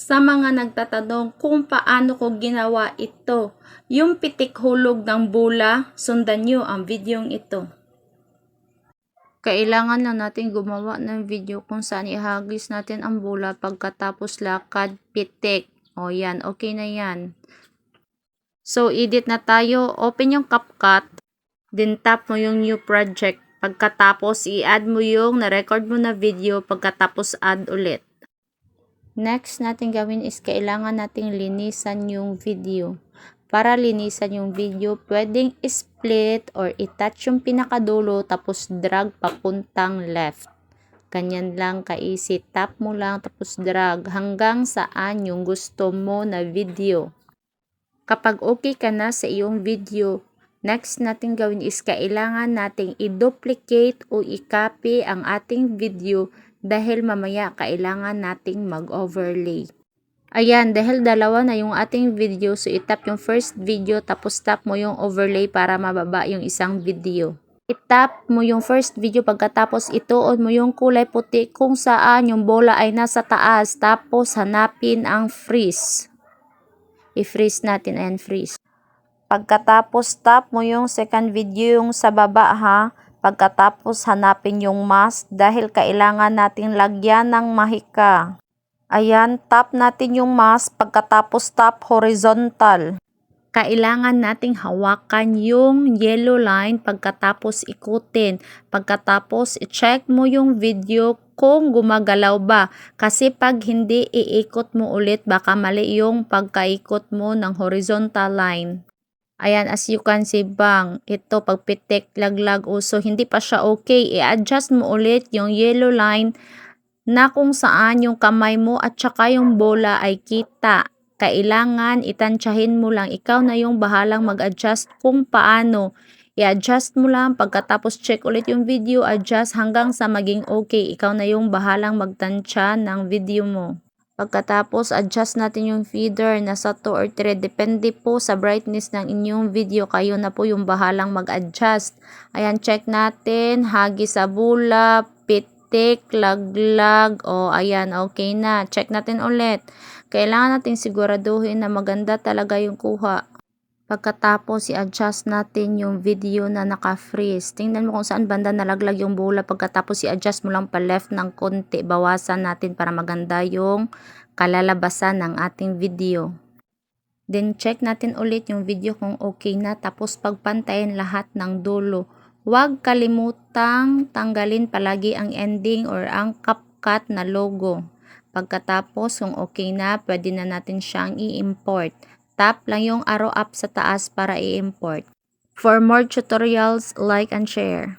Sa mga nagtatanong kung paano ko ginawa ito, yung pitik hulog ng bula, sundan nyo ang videong ito. Kailangan lang natin gumawa ng video kung saan ihagis natin ang bula pagkatapos lakad pitik. O yan, okay na yan. So, edit na tayo. Open yung CapCut. Then tap mo yung new project. Pagkatapos, i-add mo yung na-record mo na video. Pagkatapos, add ulit. Next natin gawin is kailangan nating linisan yung video. Para linisan yung video, pwedeng split or i-touch yung pinakadulo tapos drag papuntang left. Ganyan lang ka-easy. Tap mo lang tapos drag hanggang saan yung gusto mo na video. Kapag okay ka na sa iyong video, next natin gawin is kailangan nating i-duplicate o i-copy ang ating video dahil mamaya kailangan nating mag-overlay. Ayan, dahil dalawa na yung ating video, so itap yung first video tapos tap mo yung overlay para mababa yung isang video. Itap mo yung first video pagkatapos ituon mo yung kulay puti kung saan yung bola ay nasa taas tapos hanapin ang freeze. I-freeze natin, ayan freeze. Pagkatapos tap mo yung second video yung sa baba ha. Pagkatapos hanapin yung mask dahil kailangan nating lagyan ng mahika. Ayan, tap natin yung mask pagkatapos tap horizontal. Kailangan nating hawakan yung yellow line pagkatapos ikutin. Pagkatapos i-check mo yung video kung gumagalaw ba. Kasi pag hindi iikot mo ulit baka mali yung pagkaikot mo ng horizontal line. Ayan, as you can see, bang, ito, pagpitik, laglag, uso, hindi pa siya okay. I-adjust mo ulit yung yellow line na kung saan yung kamay mo at saka yung bola ay kita. Kailangan itansyahin mo lang. Ikaw na yung bahalang mag-adjust kung paano. I-adjust mo lang. Pagkatapos check ulit yung video, adjust hanggang sa maging okay. Ikaw na yung bahalang magtansya ng video mo. Pagkatapos, adjust natin yung feeder nasa 2 or 3. Depende po sa brightness ng inyong video. Kayo na po yung bahalang mag-adjust. Ayan, check natin. Hagi sa bula, pitik, laglag. O, ayan, okay na. Check natin ulit. Kailangan natin siguraduhin na maganda talaga yung kuha. Pagkatapos, i-adjust natin yung video na naka-freeze. Tingnan mo kung saan banda nalaglag yung bola. Pagkatapos, i-adjust mo lang pa left ng konti. Bawasan natin para maganda yung kalalabasan ng ating video. Then, check natin ulit yung video kung okay na. Tapos, pagpantayin lahat ng dulo. Huwag kalimutang tanggalin palagi ang ending or ang CapCut na logo. Pagkatapos, kung okay na, pwede na natin siyang i-import. Tap lang yung arrow up sa taas para i-import. For more tutorials, like and share.